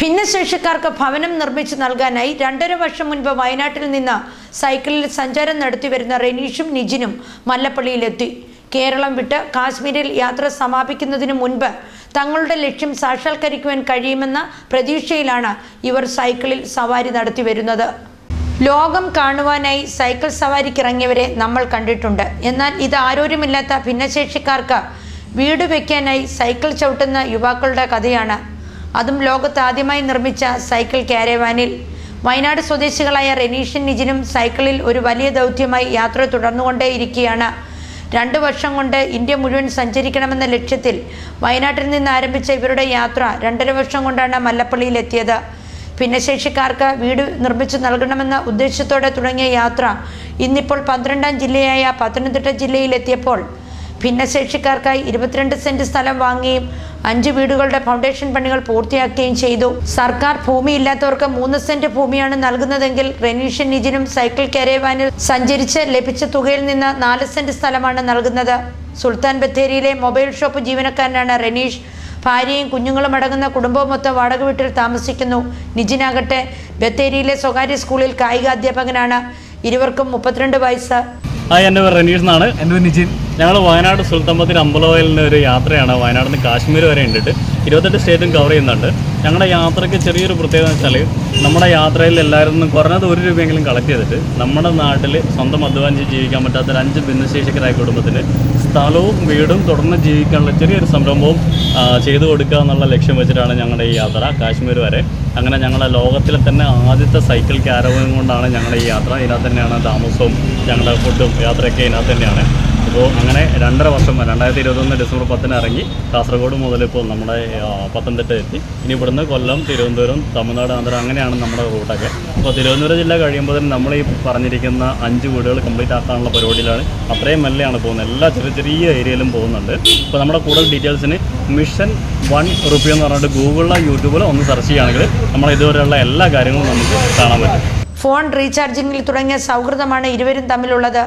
ഭിന്നശേഷിക്കാർക്ക് ഭവനം നിർമ്മിച്ച് നൽകാനായി രണ്ടര വർഷം മുൻപ് വയനാട്ടിൽ നിന്ന് സൈക്കിളിൽ സഞ്ചാരം നടത്തിവരുന്ന റെനീഷും നിജിനും മല്ലപ്പള്ളിയിലെത്തി. കേരളം വിട്ട് കാശ്മീരിൽ യാത്ര സമാപിക്കുന്നതിന് മുൻപ് തങ്ങളുടെ ലക്ഷ്യം സാക്ഷാത്കരിക്കുവാൻ കഴിയുമെന്ന പ്രതീക്ഷയിലാണ് ഇവർ സൈക്കിളിൽ സവാരി നടത്തി വരുന്നത്. ലോകം കാണുവാനായി സൈക്കിൾ സവാരിക്കിറങ്ങിയവരെ നമ്മൾ കണ്ടിട്ടുണ്ട്. എന്നാൽ ഇത് ആരോരുമില്ലാത്ത ഭിന്നശേഷിക്കാർക്ക് വീട് വയ്ക്കാനായി സൈക്കിൾ ചവിട്ടുന്ന യുവാക്കളുടെ കഥയാണ്. അതും ലോകത്ത് ആദ്യമായി നിർമ്മിച്ച സൈക്കിൾ കാരവാനിൽ. വയനാട് സ്വദേശികളായ റെനീഷൻ നിജിനും സൈക്കിളിൽ ഒരു വലിയ ദൗത്യമായി യാത്ര തുടർന്നുകൊണ്ടേയിരിക്കുകയാണ്. രണ്ടു വർഷം കൊണ്ട് ഇന്ത്യ മുഴുവൻ സഞ്ചരിക്കണമെന്ന ലക്ഷ്യത്തിൽ വയനാട്ടിൽ നിന്ന് ആരംഭിച്ച ഇവരുടെ യാത്ര രണ്ടര വർഷം കൊണ്ടാണ് മല്ലപ്പള്ളിയിലെത്തിയത്. ഭിന്നശേഷിക്കാർക്ക് വീട് നിർമ്മിച്ചു നൽകണമെന്ന ഉദ്ദേശത്തോടെ തുടങ്ങിയ യാത്ര ഇന്നിപ്പോൾ പന്ത്രണ്ടാം ജില്ലയായ പത്തനംതിട്ട ജില്ലയിലെത്തിയപ്പോൾ ഭിന്നശേഷിക്കാർക്കായി ഇരുപത്തിരണ്ട് സെന്റ് സ്ഥലം വാങ്ങുകയും അഞ്ച് വീടുകളുടെ ഫൗണ്ടേഷൻ പണികൾ പൂർത്തിയാക്കുകയും ചെയ്തു. സർക്കാർ ഭൂമിയില്ലാത്തവർക്ക് മൂന്ന് സെന്റ് ഭൂമിയാണ് നൽകുന്നതെങ്കിൽ റെനീഷൻ നിജിനും സൈക്കിൾ കരേവാനിൽ സഞ്ചരിച്ച് ലഭിച്ച തുകയിൽ നിന്ന് നാല് സെന്റ് സ്ഥലമാണ് നൽകുന്നത്. സുൽത്താൻ ബത്തേരിയിലെ മൊബൈൽ ഷോപ്പ് ജീവനക്കാരനാണ് റെനീഷ്. ഭാര്യയും കുഞ്ഞുങ്ങളും അടങ്ങുന്ന കുടുംബവുമൊത്ത് വാടക വീട്ടിൽ താമസിക്കുന്നു. നിജിനാകട്ടെ ബത്തേരിയിലെ സ്വകാര്യ സ്കൂളിൽ കായിക അധ്യാപകനാണ് ഇരുവർക്കും മുപ്പത്തിരണ്ട് വയസ്സ്. ഹായ് എന്റെ പേര് റനീഷ് എന്നാണ്. എന്റെ പേര് നിജിൻ. ഞങ്ങൾ വയനാട് സുൽത്തമ്പത്തിൽ അമ്പലവയലിന്റെ ഒരു യാത്രയാണ്. വയനാട് നിന്ന് കാശ്മീർ വരെ ഉണ്ടിട്ട് ഇരുപത്തെട്ട് സ്റ്റേറ്റും കവർ ചെയ്യുന്നുണ്ട്. ഞങ്ങളുടെ യാത്രയ്ക്ക് ചെറിയൊരു പ്രത്യേകത എന്ന് വെച്ചാൽ നമ്മുടെ യാത്രയിൽ എല്ലാവരും നിന്നും കുറഞ്ഞത് ഒരു രൂപയെങ്കിലും കളക്ട് ചെയ്തിട്ട് നമ്മുടെ നാട്ടിൽ സ്വന്തം അധ്വാനിച്ച് ജീവിക്കാൻ പറ്റാത്ത ഒരു അഞ്ച് ഭിന്നശേഷിക്കരായ കുടുംബത്തിന് സ്ഥലവും വീടും തുടർന്ന് ജീവിക്കാനുള്ള ചെറിയൊരു സംരംഭവും ചെയ്തു കൊടുക്കുക എന്നുള്ള ലക്ഷ്യം വെച്ചിട്ടാണ് ഞങ്ങളുടെ ഈ യാത്ര കാശ്മീർ വരെ. അങ്ങനെ ഞങ്ങളുടെ ലോകത്തിലെ തന്നെ ആദ്യത്തെ സൈക്കിൾ ക്യാരവൻ കൊണ്ടാണ് ഞങ്ങളുടെ ഈ യാത്ര. ഇതിനകത്ത് തന്നെയാണ് താമസവും ഞങ്ങളുടെ ഫുഡും യാത്രയൊക്കെ ഇതിനകത്ത് തന്നെയാണ്. അപ്പോൾ അങ്ങനെ രണ്ടര വർഷം രണ്ടായിരത്തി ഇരുപത്തൊന്ന് ഡിസംബർ പത്തിന് ഇറങ്ങി കാസർഗോഡ് മുതൽ ഇപ്പോൾ നമ്മുടെ പത്തനംതിട്ട എത്തി. ഇനി ഇവിടുന്ന് കൊല്ലം തിരുവനന്തപുരം തമിഴ്നാട് ആന്ധ്ര അങ്ങനെയാണ് നമ്മുടെ റൂട്ടൊക്കെ. അപ്പോൾ തിരുവനന്തപുരം ജില്ല കഴിയുമ്പോൾ തന്നെ നമ്മൾ ഈ പറഞ്ഞിരിക്കുന്ന അഞ്ച് വീടുകൾ കംപ്ലീറ്റ് ആക്കാനുള്ള പരിപാടിയിലാണ്. അത്രയും മെല്ലെയാണ് പോകുന്നത്. എല്ലാ ചെറിയ ചെറിയ ഏരിയയിലും പോകുന്നുണ്ട്. അപ്പോൾ നമ്മുടെ കൂടുതൽ ഡീറ്റെയിൽസിന് മിഷൻ വൺ റുപ്പി എന്ന് പറഞ്ഞിട്ട് ഗൂഗിളിലോ യൂട്യൂബിലോ ഒന്ന് സെർച്ച് ചെയ്യുകയാണെങ്കിൽ നമ്മൾ ഇതുവരെയുള്ള എല്ലാ കാര്യങ്ങളും നമുക്ക് കാണാൻ പറ്റും. ഫോൺ റീചാർജിങ്ങിൽ തുടങ്ങിയ സൗഹൃദമാണ് ഇരുവരും തമ്മിലുള്ളത്.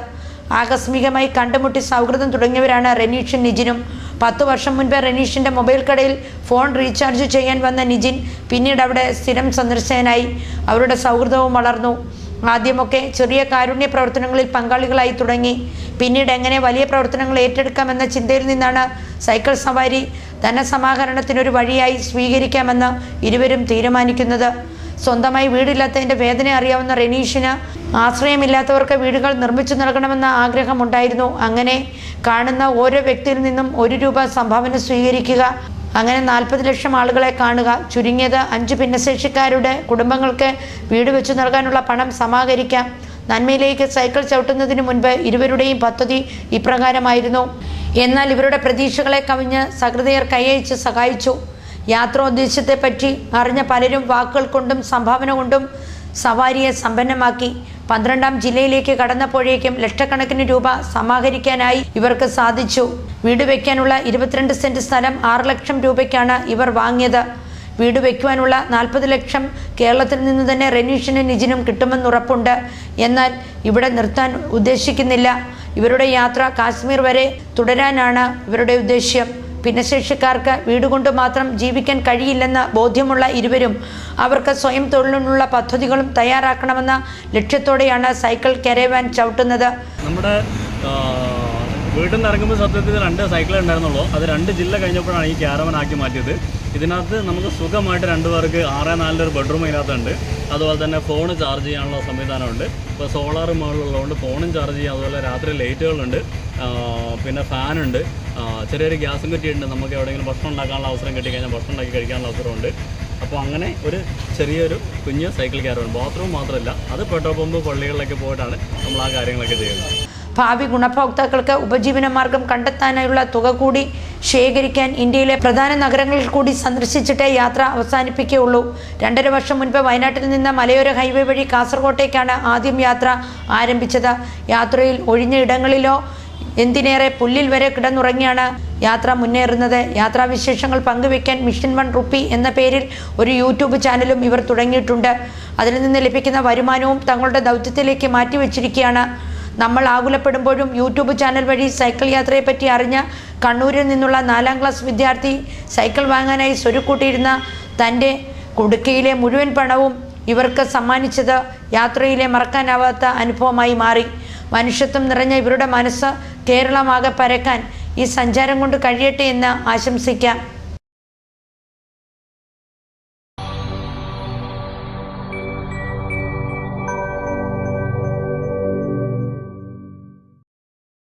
ആകസ്മികമായി കണ്ടുമുട്ടി സൗഹൃദം തുടങ്ങിയവരാണ് റെനീഷും നിജിനും. പത്ത് വർഷം മുൻപ് റെനീഷിന്റെ മൊബൈൽ കടയിൽ ഫോൺ റീചാർജ് ചെയ്യാൻ വന്ന നിജിൻ പിന്നീട് അവിടെ സ്ഥിരം സന്ദർശകനായി. അവരുടെ സൗഹൃദവും വളർന്നു. ആദ്യമൊക്കെ ചെറിയ കാരുണ്യ പ്രവർത്തനങ്ങളിൽ പങ്കാളികളായി തുടങ്ങി. പിന്നീട് എങ്ങനെ വലിയ പ്രവർത്തനങ്ങൾ ഏറ്റെടുക്കാമെന്ന ചിന്തയിൽ നിന്നാണ് സൈക്കിൾ സവാരി ധനസമാഹരണത്തിനൊരു വഴിയായി സ്വീകരിക്കാമെന്ന് ഇരുവരും തീരുമാനിക്കുന്നത്. സ്വന്തമായി വീടില്ലാത്തതിന്റെ വേദന അറിയാവുന്ന റെനീഷിന് ആശ്രയമില്ലാത്തവർക്ക് വീടുകൾ നിർമ്മിച്ചു നൽകണമെന്ന ആഗ്രഹമുണ്ടായിരുന്നു. അങ്ങനെ കാണുന്ന ഓരോ വ്യക്തിയിൽ നിന്നും ഒരു രൂപ സംഭാവന സ്വീകരിക്കുക അങ്ങനെ നാൽപ്പത് ലക്ഷം ആളുകളെ കാണുക ചുരുങ്ങിയത് അഞ്ച് ഭിന്നശേഷിക്കാരുടെ കുടുംബങ്ങൾക്ക് വീട് വെച്ചു നൽകാനുള്ള പണം സമാഹരിക്കാം. നന്മയിലേക്ക് സൈക്കിൾ ചവിട്ടുന്നതിന് മുൻപ് ഇരുവരുടെയും പദ്ധതി ഇപ്രകാരമായിരുന്നു. എന്നാൽ ഇവരുടെ പ്രതീക്ഷകളെ കവിഞ്ഞ് സഹൃദയർ കൈയച്ച് സഹായിച്ചു. യാത്രോദ്ദേശത്തെപ്പറ്റി അറിഞ്ഞ പലരും വാക്കുകൾ കൊണ്ടും സംഭാവന കൊണ്ടും സവാരിയെ സമ്പന്നമാക്കി. പന്ത്രണ്ടാം ജില്ലയിലേക്ക് കടന്നപ്പോഴേക്കും ലക്ഷക്കണക്കിന് രൂപ സമാഹരിക്കാനായി ഇവർക്ക് സാധിച്ചു. വീട് വയ്ക്കാനുള്ള ഇരുപത്തിരണ്ട് സെന്റ് സ്ഥലം ആറ് ലക്ഷം രൂപയ്ക്കാണ് ഇവർ വാങ്ങിയത്. വീട് വയ്ക്കുവാനുള്ള നാൽപ്പത് ലക്ഷം കേരളത്തിൽ നിന്ന് തന്നെ റെനീഷിനും നിജിനും കിട്ടുമെന്നുറപ്പുണ്ട്. എന്നാൽ ഇവിടെ നിർത്താൻ ഉദ്ദേശിക്കുന്നില്ല. ഇവരുടെ യാത്ര കാശ്മീർ വരെ തുടരാനാണ് ഇവരുടെ ഉദ്ദേശ്യം. ഭിന്നശേഷിക്കാർക്ക് വീടുകൊണ്ട് മാത്രം ജീവിക്കാൻ കഴിയില്ലെന്ന ബോധ്യമുള്ള ഇരുവരും അവർക്ക് സ്വയം തൊഴിലിനുള്ള പദ്ധതികളും തയ്യാറാക്കണമെന്ന ലക്ഷ്യത്തോടെയാണ് സൈക്കിൾ കരവാൻ ചവിട്ടുന്നത്. നമ്മുടെ വീട്ടിൽ നിന്ന് ഇറങ്ങുമ്പോൾ സത്യത്തിൽ രണ്ട് സൈക്കിൾ ഉണ്ടായിരുന്നുള്ളൂ. അത് രണ്ട് ജില്ല കഴിഞ്ഞപ്പോഴാണ് ഈ ക്യാരവൻ ആക്കി മാറ്റിയത്. ഇതിനകത്ത് നമുക്ക് സുഖമായിട്ട് രണ്ട് പേർക്ക് ആറ് നാലിന്റെ ഒരു ബെഡ്റൂം ഇതിനകത്തുണ്ട്. അതുപോലെ തന്നെ ഫോൺ ചാർജ് ചെയ്യാനുള്ള സംവിധാനമുണ്ട്. ഇപ്പോൾ സോളാർ മുകളിലുള്ളതുകൊണ്ട് ഫോണും ചാർജ് ചെയ്യാം. അതുപോലെ രാത്രി ലൈറ്റുകളുണ്ട് പിന്നെ ഫാനുണ്ട് ചെറിയൊരു ഗ്യാസും കിട്ടിയിട്ടുണ്ട്. നമുക്ക് എവിടെയെങ്കിലും ഭക്ഷണം ഉണ്ടാക്കാനുള്ള അവസരം കിട്ടിക്കഴിഞ്ഞാൽ ഭക്ഷണം ഉണ്ടാക്കി കഴിക്കാനുള്ള അവസരമുണ്ട്. അപ്പോൾ അങ്ങനെ ഒരു ചെറിയൊരു കുഞ്ഞ് സൈക്കിൾ കയറുണ്ട് ബാത്റൂം മാത്രമല്ല അത് പെട്രോൾ പമ്പ് പള്ളികളിലൊക്കെ പോയിട്ടാണ് നമ്മൾ ആ കാര്യങ്ങളൊക്കെ ചെയ്യുന്നത്. ഭാവി ഗുണഭോക്താക്കൾക്ക് ഉപജീവന മാർഗം കണ്ടെത്താനായുള്ള തുക കൂടി ശേഖരിക്കാൻ ഇന്ത്യയിലെ പ്രധാന നഗരങ്ങളിൽ കൂടി സന്ദർശിച്ചിട്ടേ യാത്ര അവസാനിപ്പിക്കുകയുള്ളൂ. രണ്ടര വർഷം മുൻപ് വയനാട്ടിൽ നിന്ന് മലയോര ഹൈവേ വഴി കാസർകോട്ടേക്കാണ് ആദ്യം യാത്ര ആരംഭിച്ചത്. യാത്രയിൽ ഒഴിഞ്ഞ ഇടങ്ങളിലോ എന്തിനേറെ പുല്ലിൽ വരെ കിടന്നുറങ്ങിയാണ് യാത്ര മുന്നേറുന്നത്. യാത്രാവിശേഷങ്ങൾ പങ്കുവെക്കാൻ മിഷൻ വൺ റുപ്പി എന്ന പേരിൽ ഒരു യൂട്യൂബ് ചാനലും ഇവർ തുടങ്ങിയിട്ടുണ്ട്. അതിൽ നിന്ന് ലഭിക്കുന്ന വരുമാനവും തങ്ങളുടെ ദൗത്യത്തിലേക്ക് മാറ്റിവെച്ചിരിക്കുകയാണ് നമ്മൾ ആകുലപ്പെടുമ്പോഴും യൂട്യൂബ് ചാനൽ വഴി സൈക്കിൾ യാത്രയെപ്പറ്റി അറിഞ്ഞ കണ്ണൂരിൽ നിന്നുള്ള നാലാം ക്ലാസ് വിദ്യാർത്ഥി സൈക്കിൾ വാങ്ങാനായി സ്വരുക്കൂട്ടിയിരുന്ന തന്റെ കുടുക്കയിലെ മുഴുവൻ പണവും ഇവർക്ക് സമ്മാനിച്ചത് യാത്രയിലെ മറക്കാനാവാത്ത അനുഭവമായി മാറി. മനുഷ്യത്വം നിറഞ്ഞ ഇവരുടെ മനസ്സ് കേരളമാകെ പരക്കാൻ ഈ സഞ്ചാരം കൊണ്ട് കഴിയട്ടെ എന്ന് ആശംസിക്കാം.